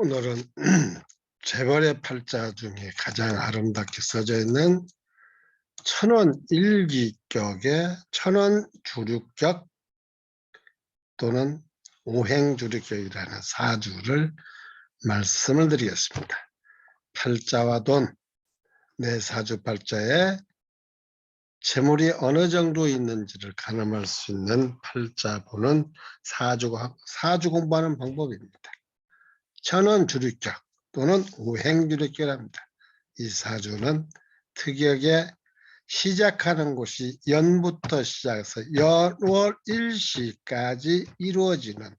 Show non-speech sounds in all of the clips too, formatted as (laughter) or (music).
오늘은 (clears throat) 재벌의 팔자 중에 가장 아름답게 써져 있는 천원 일기격의 천원 주류격 또는 오행주류격이라는 사주를 말씀을 드리겠습니다. 팔자와 돈, 내 사주 팔자에 재물이 어느 정도 있는지를 가늠할 수 있는 팔자 보는 사주, 사주 공부하는 방법입니다. 천원 주류격 또는 오행주류격이랍니다. 이 사주는 특이하게 시작하는 곳이 연부터 시작해서 연월 일시까지 이루어지는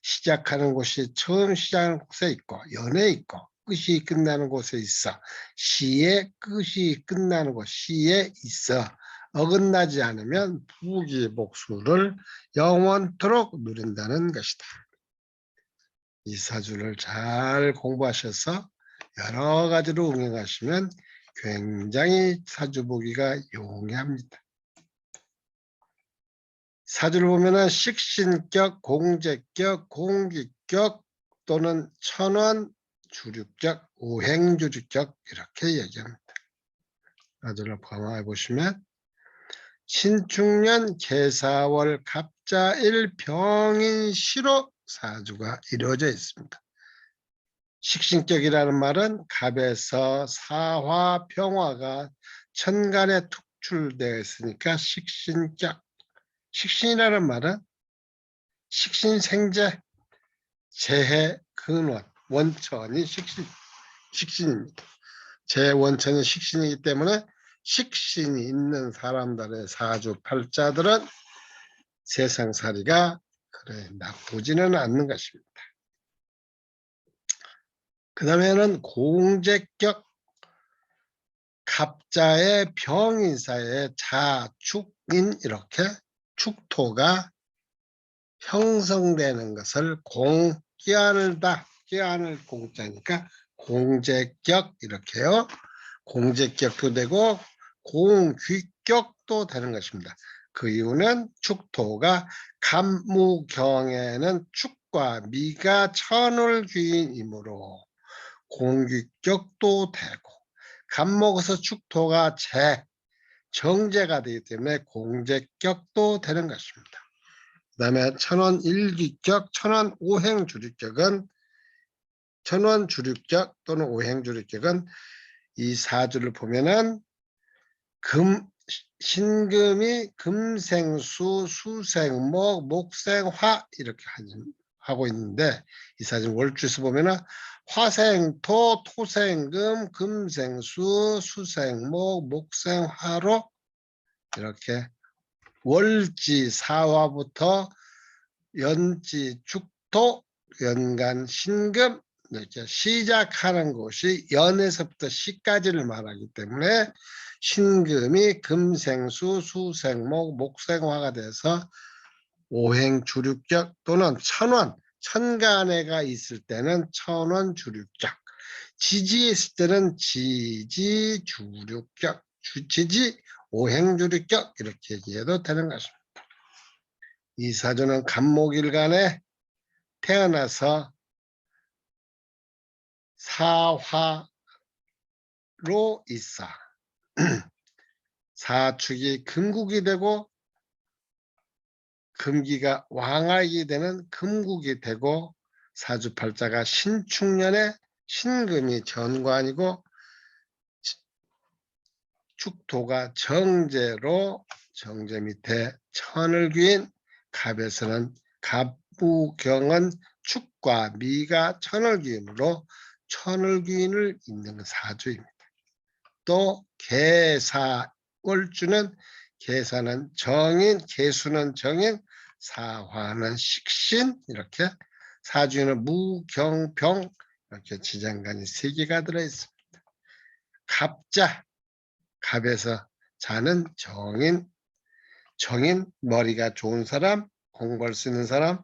시작하는 곳이 처음 시작하는 곳에 있고 연에 있고 끝이 끝나는 곳에 있어 시의 끝이 끝나는 곳 시에 있어 어긋나지 않으면 부기복수를 영원토록 누린다는 것이다. 이 사주를 잘 공부하셔서 여러 가지로 응용하시면 굉장히 사주 보기가 용이합니다. 사주를 보면은 식신격, 공제격, 공기격 또는 천원, 주류격, 오행주류격 이렇게 얘기합니다. 사주를 포함해 보시면 신축년 개사월 갑자일 병인시로 사주가 이루어져 있습니다. 식신격이라는 말은 갑에서 사화, 병화가 천간에 tuk출되어 있으니까 식신격. 식신이라는 말은 식신생재, 재해, 근원, 원천이 식신, 식신입니다. 재 원천이 식신이기 때문에 식신이 있는 사람들의 사주 팔자들은 세상살이가 그래 나쁘지는 않는 것입니다. 그 다음에는 공제격 갑자의 병인사의 자축인 이렇게 축토가 형성되는 것을 공 끼안을다 끼안을 공자니까 공제격 이렇게요. 공제격도 되고 공귀격도 되는 것입니다. 그 이유는 축토가 간무경에는 축과 미가 천을 귀인이므로 공귀격도 되고 간목에서 축토가 재 정제가 되기 때문에 공제격도 되는 것입니다. 그 다음에 천원 일기격, 천원 오행주류격은 천원 주류격 또는 오행주류격은 이 사주를 보면은 금 신금이 금생수, 수생목, 목생화 이렇게 하고 있는데 이 사진 월주에서 보면은 화생토, 토생금, 금생수, 수생목, 목생화로 이렇게 월지 사화부터 연지 축토, 연간 신금 이렇게 시작하는 곳이 연에서부터 시까지를 말하기 때문에 신금이 금생수, 수생목, 목생화가 돼서 오행 주류격 또는 천원, 천간에가 있을 때는 천원 주류격, 지지에 있을 때는 지지 주류격, 지지 오행 주류격 이렇게 얘기해도 되는 것입니다. 이 사주는 간목일간에 태어나서 사화로 있어 (clears throat) 사축이 금국이 되고 금기가 왕하이 되는 금국이 되고 사주팔자가 신축년에 신금이 전관이고 축토가 정제로 정제 밑에 천을 귀인 갑에서는 갑부경은 축과 미가 천을 귀인으로 천을 귀인을 있는 사주입니다. 또 개사 월주는 계산은 정인, 개수는 정인, 사화는 식신 이렇게 사주는 무경병 이렇게 지장간이 세 개가 들어 있습니다. 갑자 갑에서 자는 정인 정인 머리가 좋은 사람 공부할 수 있는 사람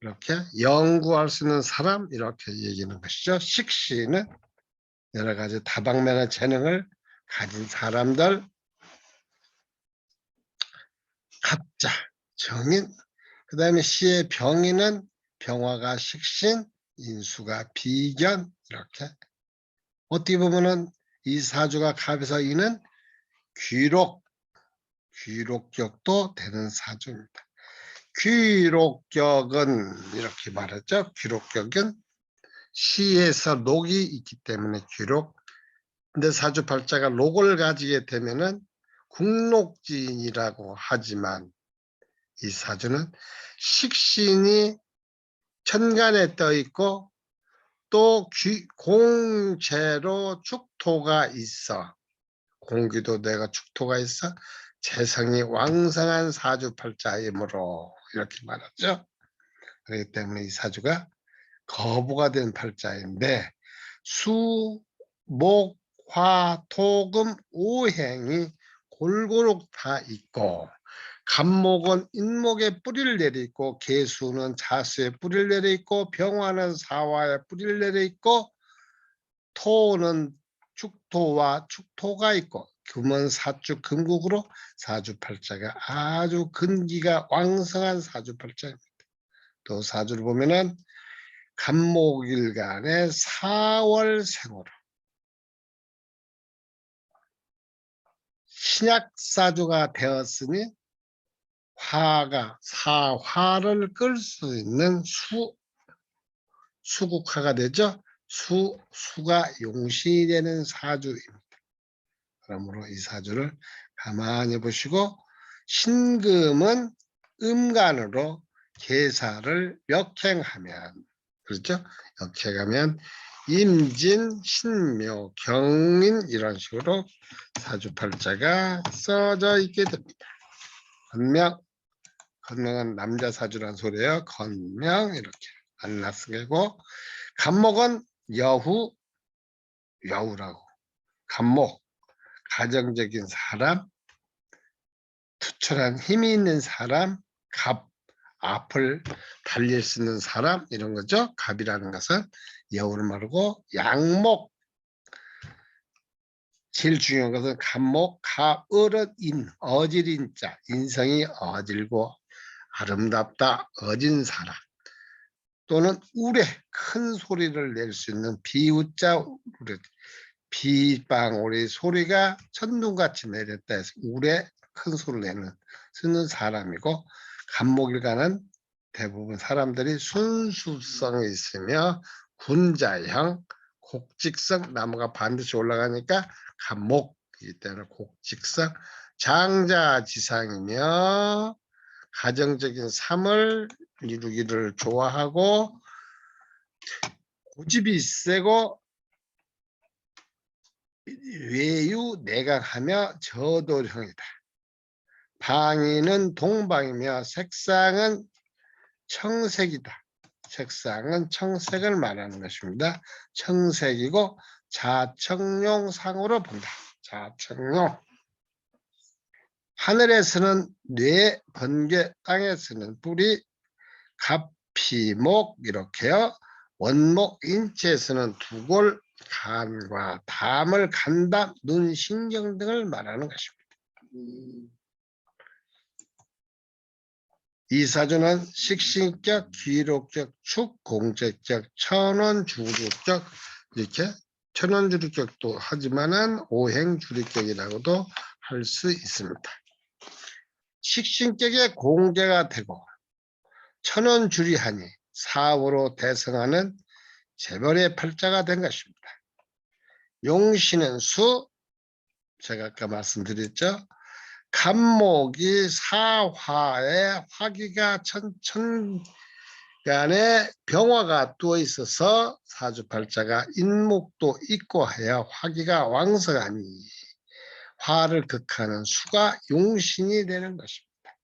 이렇게 연구할 수 있는 사람 이렇게 얘기하는 것이죠. 식신은 여러 가지 다방면의 재능을 가진 사람들 갑자 정인 그 다음에 시의 병인은 병화가 식신 인수가 비견 이렇게 어떻게 보면은 이 사주가 갑에서 이는 귀록 귀록격도 되는 사주입니다. 귀록격은 이렇게 말했죠. 귀록격은 시에서 녹이 있기 때문에 귀록. 근데 사주팔자가 녹을 가지게 되면은 국록지인이라고 하지만 이 사주는 식신이 천간에 떠 있고 또 귀- 공재로 축토가 있어. 공기도 내가 축토가 있어. 재성이 왕성한 사주팔자이므로 이렇게 말하죠. 그렇기 때문에 이 사주가 거부가 된 팔자인데 수, 목, 화, 토 금, 오행이 골고루 다 있고 간목은 인목에 뿌리를 내려 있고 개수는 자수에 뿌리를 내려 있고 병화는 사화에 뿌리를 내려 있고 토는 축토와 축토가 있고 금은 사축 금국으로 사주팔자가 아주 근기가 왕성한 사주팔자입니다. 또 사주를 보면은 간목일간의 4월 생으로 신약사주가 되었으니 화가 사화를 끌 수 있는 수 수국화가 되죠. 수 수가 용신이 되는 사주입니다. 그러므로 이 사주를 가만히 보시고 신금은 음간으로 계사를 역행하면 그렇죠? 역행하면 임진, 신묘, 경인 이런 식으로 사주팔자가 써져 있게 됩니다. 건명, 건명은 남자 사주란 소리예요. 건명 이렇게 안나쓰고 간목은 여후, 여우라고 간목, 가정적인 사람, 투철한 힘이 있는 사람, 갑, 앞을 달릴 수 있는 사람 이런 거죠. 갑이라는 것은 여우를 말하고 양목. 제일 중요한 것은 간목, 가을은 인, 어질인 자, 인성이 어질고 아름답다, 어진 사람. 또는 우레, 큰 소리를 낼 수 있는 비우자 우레, 비방울의 소리가 천둥같이 내렸다 해서 우레, 큰 소리를 내는 쓰는 사람이고 간목일가는 대부분 사람들이 순수성이 있으며 군자형, 곡직성 나무가 반드시 올라가니까 간목이기 때문에 곡직성 장자지상이며 가정적인 삶을 이루기를 좋아하고 고집이 세고 외유 내각하며 저도형이다. 방위는 동방이며 색상은 청색이다. 색상은 청색을 말하는 것입니다. 청색이고 자청용 상으로 본다. 자청용. 하늘에서는 뇌, 번개, 땅에서는 뿌리, 갑 피 목 이렇게요. 원목, 인체에서는 두골, 간과 담을 간담, 눈, 신경 등을 말하는 것입니다. 이 사주는 식신격, 기록적, 축, 공적적, 천원주력적 이렇게 천원주력격도 하지만은 오행주력격이라고도 할 수 있습니다. 식신격의 공개가 되고 천원주리하니 사업으로 대성하는 재벌의 팔자가 된 것입니다. 용신은 수, 제가 아까 말씀드렸죠. 간목이 사화에 화기가 천천간에 병화가 뚜어 있어서 사주팔자가 인목도 있고 해야 화기가 왕성하니 화를 극하는 수가 용신이 되는 것입니다.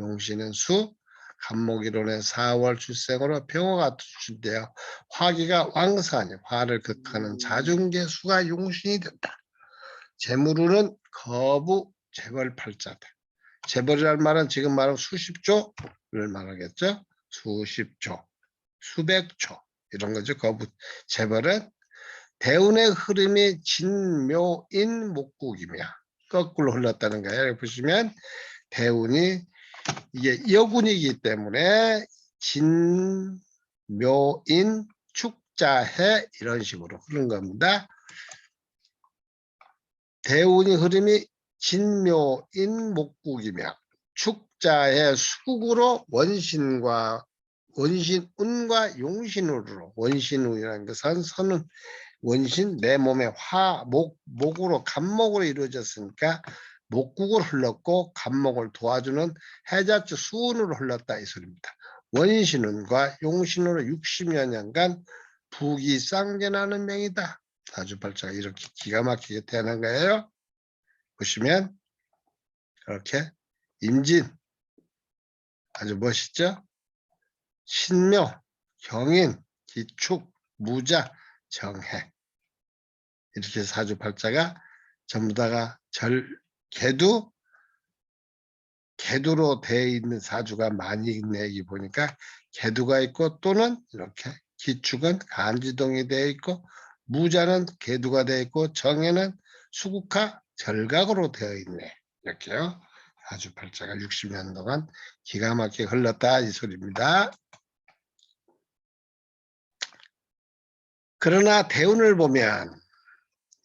용신은 수, 간목이론의 4월 출생으로 병화가 투출되어 화기가 왕성하니 화를 극하는 자중계 수가 용신이 된다. 재물은 거부 재벌 팔자다. 재벌이라는 말은 지금 말하는 수십조를 말하겠죠. 수십조, 수백조 이런 거죠. 거부 재벌은 대운의 흐름이 진묘인 목국이며 거꾸로 흘렀다는 거예요. 보시면 대운이 이게 여군이기 때문에 진묘인 축자해 이런 식으로 흐르는 겁니다. 대운이 흐름이 진묘인 목국이며 축자의 수국으로 원신과 원신운과 용신운으로 원신운이라는 것은 선은 원신 내 몸의 화, 목, 목으로 간목으로 이루어졌으니까 목국을 흘렀고 간목을 도와주는 해자주 수운으로 흘렀다 이 소리입니다. 원신운과 용신운으로 60여 년간 부기 쌍전하는 명이다. 사주팔자가 이렇게 기가 막히게 태어난 거예요. 보시면 이렇게 임진 아주 멋있죠? 신묘, 경인, 기축, 무자, 정해 이렇게 사주팔자가 전부 다가 절 개두 개두로 되어 있는 사주가 많이 있네 여기 보니까 개두가 있고 또는 이렇게 기축은 간지동이 되어 있고 무자는 개두가 되어 있고 정해는 수국화 절각으로 되어 있네 이렇게요 사주팔자가 60년 동안 기가 막히게 흘렀다 이 소리입니다. 그러나 대운을 보면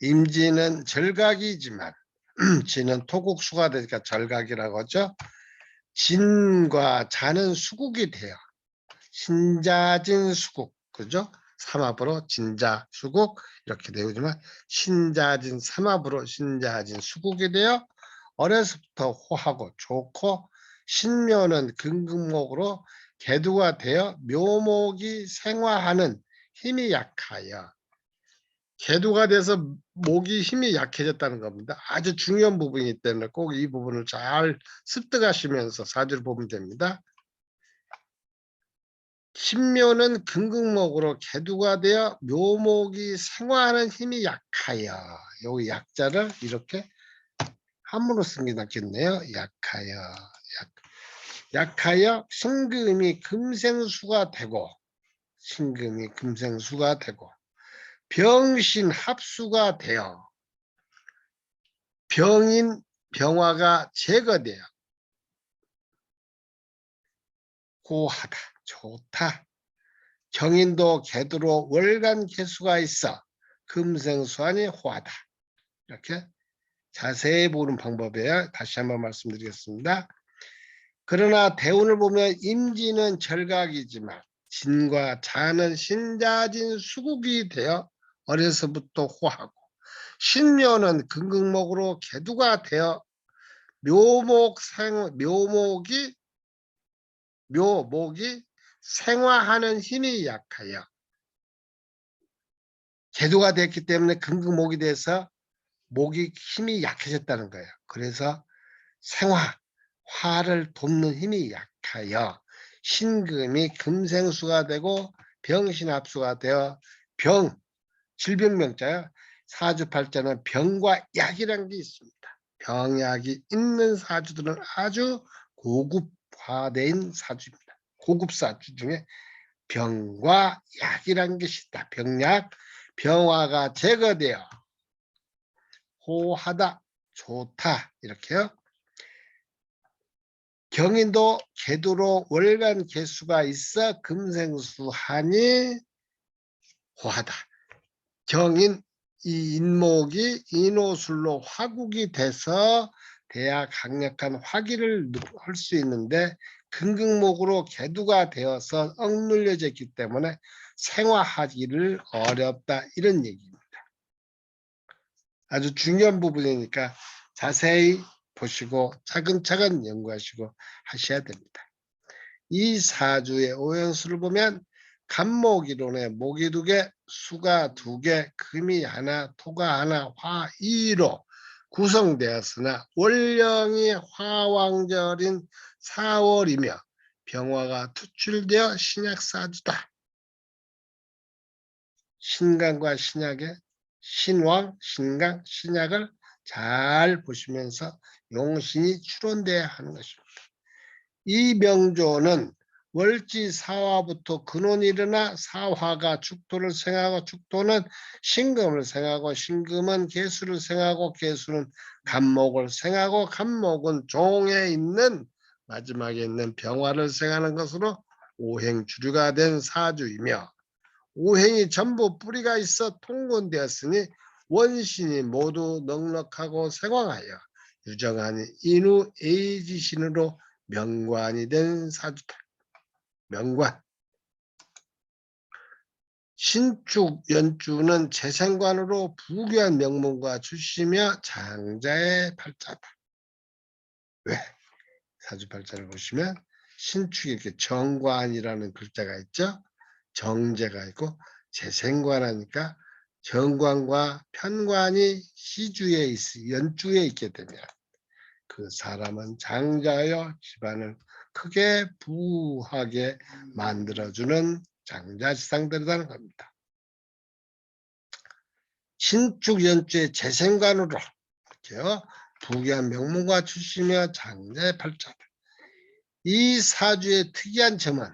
임진은 절각이지만 (clears throat) 진은 토국수가 되니까 절각이라고 하죠. 진과 자는 수국이 돼요. 신자진 수국 그죠? 삼합으로 진자 수국 이렇게 되지만 신자진 삼합으로 신자진 수국이 되어 어려서부터 호하고 좋고 신묘는 근근목으로 개두가 되어 묘목이 생화하는 힘이 약하여 개두가 돼서 목이 힘이 약해졌다는 겁니다. 아주 중요한 부분이기 때문에 꼭 이 부분을 잘 습득하시면서 사주를 보면 됩니다. 신묘는 근근목으로 개두가 되어 묘목이 생화하는 힘이 약하여 여기 약자를 이렇게 함으로 낫겠네요. 약하여 약, 약하여 신금이 금생수가 되고 신금이 금생수가 되고 병신 합수가 되어 병인 병화가 제거되어 고하다 좋다. 경인도 개두로 월간 개수가 있어. 금생수하니 호하다. 이렇게 자세히 보는 방법이에요 다시 한번 말씀드리겠습니다. 그러나 대운을 보면 임진은 절각이지만 진과 자는 신자진 수국이 되어 어려서부터 호하고 신묘는 근근목으로 개두가 되어 묘목 생 묘목이 묘목이 생화하는 힘이 약하여 개두가 됐기 때문에 근근목이 돼서 목이 힘이 약해졌다는 거예요. 그래서 생화 화를 돕는 힘이 약하여 신금이 금생수가 되고 병신합수가 되어 병 질병명자요. 사주팔자는 병과 약이라는 게 있습니다. 병약이 있는 사주들은 아주 고급화된 사주입니다. 고급 사주 중에 병과 약이라는 것이 있다. 병약, 병화가 제거되어 호하다, 좋다 이렇게요. 경인도 개두로 월간 개수가 있어 금생수하니 호하다. 경인 이 인목이 인호술로 화국이 돼서 대야 강력한 화기를 할 수 있는데 근극목으로 개두가 되어서 억눌려져 있기 때문에 생화하기를 어렵다 이런 얘기입니다. 아주 중요한 부분이니까 자세히 보시고 차근차근 연구하시고 하셔야 됩니다. 이 사주의 오행수를 보면 간목이론에 목이 두 개, 수가 두 개, 금이 하나, 토가 하나, 화 2로 구성되었으나 월령이 화왕절인 4월이며 병화가 투출되어 신약사주다. 신강과 신약의 신왕, 신강, 신약을 잘 보시면서 용신이 추론돼야 하는 것입니다. 이 명조는 월지 사화부터 근원이 일어나 사화가 축토를 생하고 축토는 신금을 생하고 신금은 개수를 생하고 개수는 간목을 생하고 간목은 종에 있는 마지막에 있는 병화를 생하는 것으로 오행 주류가 된 사주이며 오행이 전부 뿌리가 있어 통곤되었으니 원신이 모두 넉넉하고 생황하여 유정한 인후 에이지신으로 명관이 된 사주다. 명관. 신축 연주는 재생관으로 부귀한 명문과 출시며 장자의 팔자다. 왜? 사주팔자를 보시면 신축에 이렇게 정관이라는 글자가 있죠. 정제가 있고 재생관하니까 정관과 편관이 시주에 있, 연주에 있게 되면 그 사람은 장자여 집안을 크게 부하게 만들어주는 장자지상들이라는 겁니다. 신축 연주의 재생관으로 이렇게요. 부귀한 명문과 출시며 장자의 팔자다. 이 사주의 특이한 점은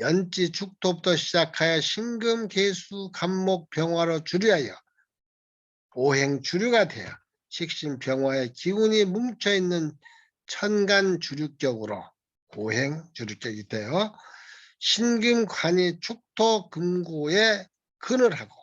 연지 축토부터 시작하여 신금 개수 간목 병화로 주류하여 오행 주류가 되어 식신 병화의 기운이 뭉쳐 있는 천간 주류격으로 오행 주류격이 되어 신금관이 축토 금고에 근을 하고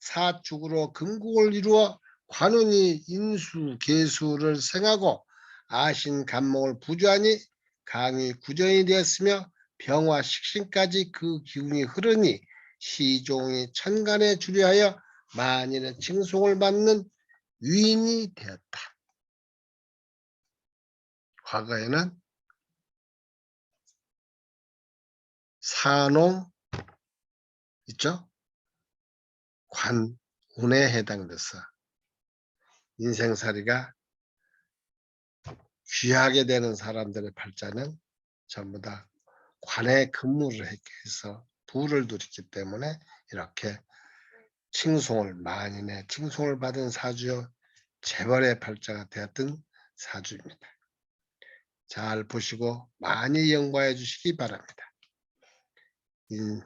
사축으로 금국을 이루어 관운이 인수 개수를 생하고 아신 간목을 부주하니 강이 구전이 되었으며 병화 식신까지 그 기운이 흐르니 시종이 천간에 주리하여 만인의 칭송을 받는 위인이 되었다. 과거에는 산홍 있죠? 관운에 해당돼서 인생살이가 귀하게 되는 사람들의 팔자는 전부 다 관에 근무를 해서 부를 누렸기 때문에 이렇게 칭송을 만인의 칭송을 받은 사주요 재벌의 팔자가 되었던 사주입니다. 잘 보시고 많이 연구해 주시기 바랍니다. 인,